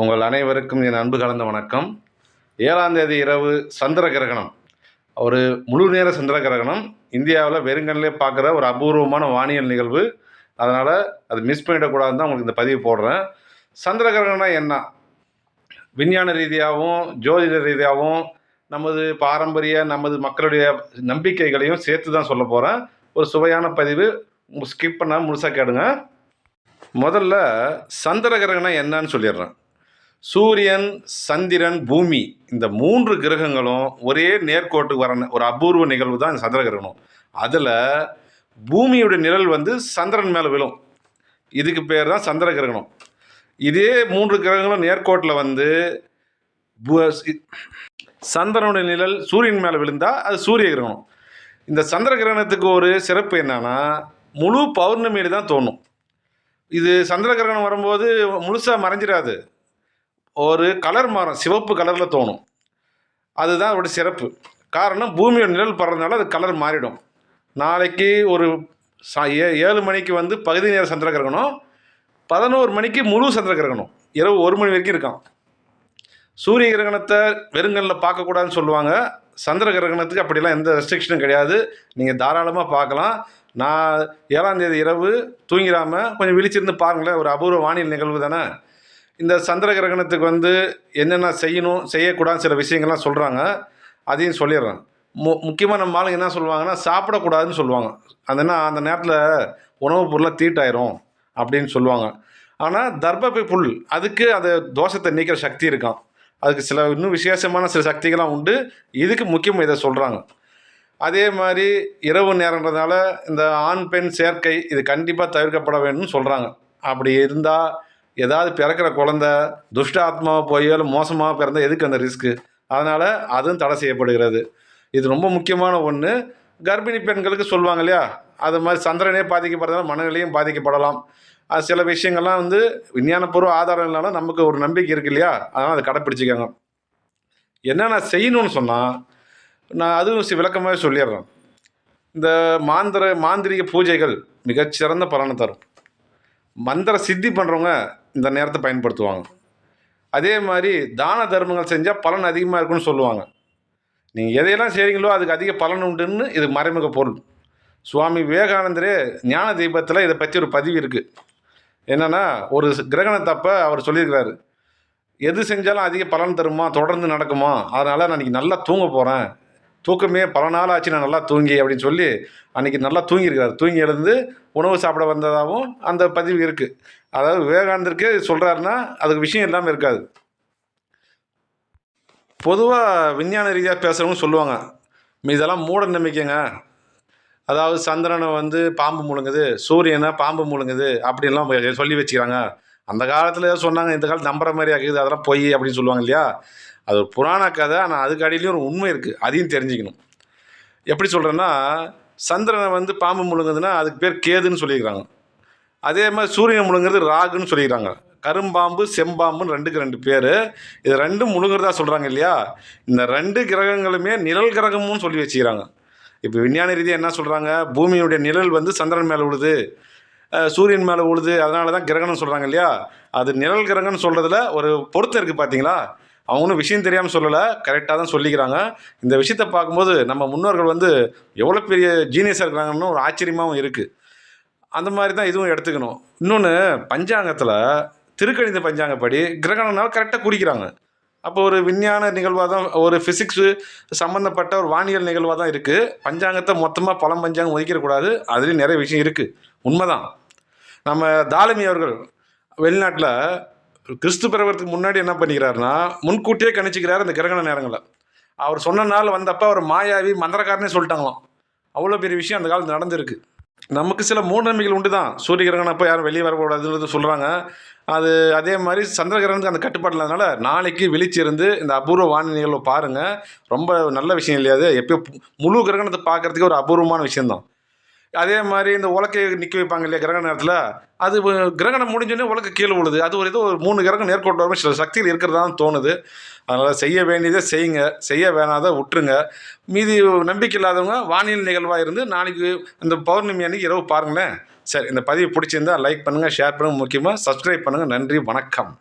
உங்கள் அனைவருக்கும் என் அன்பு கலந்த வணக்கம். ஏழாம் தேதி இரவு சந்திர கிரகணம். ஒரு முழு நேர சந்திர கிரகணம். இந்தியாவில் வெறுங்கண்ணிலே பார்க்குற ஒரு அபூர்வமான வானியல் நிகழ்வு. அதனால் அது மிஸ் பண்ணிடக்கூடாதுன்னு தான் உங்களுக்கு இந்த பதிவு போடுறேன். சந்திர கிரகணம்னா என்ன? விஞ்ஞான ரீதியாகவும் ஜோதிட ரீதியாகவும் நமது பாரம்பரிய நமது மக்களுடைய நம்பிக்கைகளையும் சேர்த்து தான் சொல்ல போகிறேன் ஒரு சுவையான பதிவு. ஸ்கிப் பண்ணால் முழுசாக கேடுங்க முதல்ல சந்திர கிரகணம் என்னன்னு சொல்லிடுறேன். சூரியன் சந்திரன் பூமி இந்த மூன்று கிரகங்களும் ஒரே நேர்கோட்டுக்கு வர ஒரு அபூர்வ நிகழ்வு தான் இந்த சந்திர கிரகணம். அதில் பூமியோட நிழல் வந்து சந்திரன் மேலே விழும். இதுக்கு பேர் தான் சந்திர கிரகணம். இதே மூன்று கிரகங்களும் நேர்கோட்டில் வந்து சந்திரனுடைய நிழல் சூரியன் மேலே விழுந்தால் அது சூரிய கிரகணம். இந்த சந்திர கிரகணத்துக்கு ஒரு சிறப்பு என்னன்னா முழு பௌர்ணமியில் தான் தோணும். இது சந்திர கிரகணம் வரும்போது முழுசாக மறைஞ்சிடாது ஒரு கலர் மாறும் சிவப்பு கலரில் தோணும். அதுதான் அதோட சிறப்பு. காரணம் பூமியோட நிழல் படுறதுனால அது கலர் மாறிடும். நாளைக்கு ஒரு சா ஏ ஏழு மணிக்கு வந்து பகுதி நேர சந்திர கிரகணம் பதினோரு மணிக்கு முழு சந்திர கிரகணம். இரவு ஒரு மணி வரைக்கும் இருக்கான். சூரிய கிரகணத்தை வெறுங்கல்ல பார்க்கக்கூடாதுன்னு சொல்லுவாங்க. சந்திர கிரகணத்துக்கு அப்படிலாம் எந்த ரெஸ்ட்ரிக்ஷனும் கிடையாது. நீங்கள் தாராளமாக பார்க்கலாம். நான் ஏழாம் தேதி இரவு தூங்கிடாமல் கொஞ்சம் விழிச்சிருந்து பாருங்களேன். ஒரு அபூர்வ வானியல் நிகழ்வு தானே? இந்த சந்திர கிரகணத்துக்கு வந்து என்னென்ன செய்யணும் செய்யக்கூடாதுன்னு சில விஷயங்கள்லாம் சொல்கிறாங்க அதையும் சொல்லிடுறேன். மு முக்கியமாக நம்ம ஆளுங்க என்ன சொல்லுவாங்கன்னா சாப்பிடக்கூடாதுன்னு சொல்லுவாங்க. அதுனா அந்த நேரத்தில் உணவுப் பொருளாக தீட்டாயிரும் அப்படின்னு சொல்லுவாங்க. ஆனால் தர்பப்பை புல் அதுக்கு அந்த தோஷத்தை நீக்கிற சக்தி இருக்கான் அதுக்கு சில இன்னும் விசேஷமான சில சக்திகள்லாம் உண்டு. இதுக்கு முக்கியம் இதை சொல்கிறாங்க அதே மாதிரி இரவு நேரன்றதுனால இந்த ஆண் பெண் சேர்க்கை இது கண்டிப்பாக தவிர்க்கப்பட வேணும்னு சொல்கிறாங்க அப்படி இருந்தால் ஏதாவது பிறக்கிற குழந்த துஷ்ட ஆத்மாவை போயோ இல்லை மோசமாக பிறந்தால் எதுக்கு அந்த ரிஸ்க்கு அதனால் அதுவும் தடை செய்யப்படுகிறது. இது ரொம்ப முக்கியமான ஒன்று கர்ப்பிணி பெண்களுக்கு சொல்லுவாங்க இல்லையா? அது மாதிரி சந்திரனே பாதிக்கப்படுறதால மனநிலையும் பாதிக்கப்படலாம். அது சில விஷயங்கள்லாம் வந்து விஞ்ஞானபூர்வ ஆதாரம் இல்லைனாலும் நமக்கு ஒரு நம்பிக்கை இருக்கு இல்லையா? அதனால் அதை கடைப்பிடிச்சிக்கோங்க. என்னென்ன செய்யணும்னு சொன்னால் நான் அதுவும் சி- விளக்கமாகவே சொல்லிடுறேன். இந்த மாந்திர மாந்திரிக பூஜைகள் மிகச்சிறந்த பலனை தரும். மந்திர சித்தி பண்ணுறவங்க இந்த நேரத்தை பயன்படுத்துவாங்க. அதே மாதிரி தான தர்மங்கள் செஞ்சால் பலன் அதிகமாக இருக்கும்னு சொல்லுவாங்க. நீங்கள் எதையெல்லாம் செய்கிறீங்களோ அதுக்கு அதிக பலன் உண்டுன்னு இது மறைமுக பொருள். சுவாமி விவேகானந்தரே ஞான தீபத்தில் இதை பற்றி ஒரு பதிவு இருக்குது என்னென்னா ஒரு கிரகணத்தப்ப அவர் சொல்லியிருக்கிறாரு. எது செஞ்சாலும் அதிக பலன் தருமா? தொடர்ந்து நடக்குமா? அதனால் நான் இன்னைக்கு நல்லா தூங்க போகிறேன் தூக்கமே பல நாள் ஆச்சு நான் நல்லா தூங்கி அப்படின்னு சொல்லி அன்றைக்கி நல்லா தூங்கியிருக்காரு தூங்கி எழுந்து உணவு சாப்பிட வந்ததாகவும் அந்த பதிவு இருக்குது அதாவது விவேகானந்தருக்கு சொல்கிறாருன்னா அதுக்கு விஷயம் இல்லாமல் இருக்காது. பொதுவாக விஞ்ஞான ரீதியாக பேசுகிறவங்க சொல்லுவாங்க இதெல்லாம் மூட நம்பிக்கைங்க. அதாவது சந்திரனை வந்து பாம்பு முழுங்குது சூரியனை பாம்பு முழுங்குது அப்படின்லாம் சொல்லி வச்சுக்கிறாங்க. அந்த காலத்தில் ஏதோ சொன்னாங்க இந்த காலத்து நம்புற மாதிரி ஆகுது அதெல்லாம் பொய் அப்படின்னு சொல்லுவாங்க இல்லையா? அது ஒரு புராண கதை ஆனால் அதுக்கு அடியிலையும் ஒரு உண்மை இருக்குது அதையும் தெரிஞ்சுக்கணும். எப்படி சொல்கிறேன்னா சந்திரனை வந்து பாம்பு முழுங்குதுன்னா அதுக்கு பேர் கேதுன்னு சொல்லியிருக்காங்க அதே மாதிரி சூரியன் முழுங்குறது ராகுன்னு சொல்லிக்கிறாங்க கரும்பாம்பு செம்பாம்புன்னு ரெண்டுக்கு ரெண்டு பேர். இது ரெண்டும் முழுங்குறதா சொல்கிறாங்க இல்லையா? இந்த ரெண்டு கிரகங்களுமே நிழல் கிரகமும் சொல்லி வச்சுக்கிறாங்க. இப்போ விஞ்ஞான ரீதியாக என்ன சொல்கிறாங்க பூமியுடைய நிழல் வந்து சந்திரன் மேலே விழுது. சூரியன் மேலே உழுது அதனால தான் கிரகணம் சொல்கிறாங்க இல்லையா? அது நிழல் கிரகம்னு சொல்கிறதுல ஒரு பொருத்தம் இருக்குது பார்த்தீங்களா அவங்களும் விஷயம் தெரியாமல் சொல்லலை. கரெக்டாக தான் சொல்லிக்கிறாங்க. இந்த விஷயத்தை பார்க்கும்போது நம்ம முன்னோர்கள் வந்து எவ்வளோ பெரிய ஜீனியஸாக இருக்கிறாங்கன்னு ஒரு ஆச்சரியமாகவும் இருக்குது அந்த மாதிரி தான் இதுவும் எடுத்துக்கணும். இன்னொன்று பஞ்சாங்கத்தில் திருக்கணித பஞ்சாங்கப்படி கிரகணம்னால கரெக்டாக குறிக்கிறாங்க. அப்போ ஒரு விஞ்ஞான நிகழ்வாக தான் ஒரு ஃபிசிக்ஸு சம்மந்தப்பட்ட ஒரு வானியல் நிகழ்வாக தான் இருக்குது பஞ்சாங்கத்தை மொத்தமாக பழம் பஞ்சாங்கம் ஒதுக்கிடக்கூடாது. அதுலேயும் நிறைய விஷயம் இருக்குது உண்மைதான். நம்ம தாலமி அவர்கள் வெளிநாட்டில் கிறிஸ்து பிறவரத்துக்கு முன்னாடி என்ன பண்ணிக்கிறாருன்னா முன்கூட்டியே கணிச்சிக்கிறார் இந்த கிரகண நேரங்களில் அவர் சொன்ன நாள் வந்தப்போ அவர் மாயாவி மந்திரக்காரனே சொல்லிட்டாங்களாம். அவ்வளோ பெரிய விஷயம் அந்த காலத்தில் நடந்திருக்கு. நமக்கு சில மூடநம்பிக்கைகள் உண்டு தான் சூரிய கிரகணம் அப்போ யாரும் வெளியே வரக்கூடாதுன்றது சொல்கிறாங்க அது அதே மாதிரி சந்திர கிரகணத்துக்கு அந்த கட்டுப்பாடு இல்லாதனால நாளைக்கு விழிச்சிருந்து இந்த அபூர்வ வானிலை நிகழ்வை பாருங்கள் ரொம்ப நல்ல விஷயம் இல்லையா அது? முழு கிரகணத்தை பார்க்குறதுக்கு ஒரு அபூர்வமான விஷயம்தான். அதே மாதிரி இந்த உலக்கையை நிற்க வைப்பாங்க இல்லையா கிரகண நேரத்தில்? அது கிரகணம் முடிஞ்சோடனே உலக கீழே விழுது. அது ஒரு ஏதோ ஒரு மூணு கிரகம் நேர்கோட்டு வரும். சில சக்திகள் இருக்கிறதா தோணுது. அதனால் செய்ய வேண்டியதை செய்யுங்க. செய்ய வேணாத விட்டுருங்க. மீதி நம்பிக்கை இல்லாதவங்க வானியல் நிகழ்வாக இருந்து நாளைக்கு இந்த பௌர்ணமி அன்னைக்கு இரவு பாருங்களேன். சரி இந்த பதிவு பிடிச்சிருந்தா லைக் பண்ணுங்கள் ஷேர் பண்ணுங்கள் முக்கியமாக சப்ஸ்கிரைப் பண்ணுங்கள் நன்றி வணக்கம்.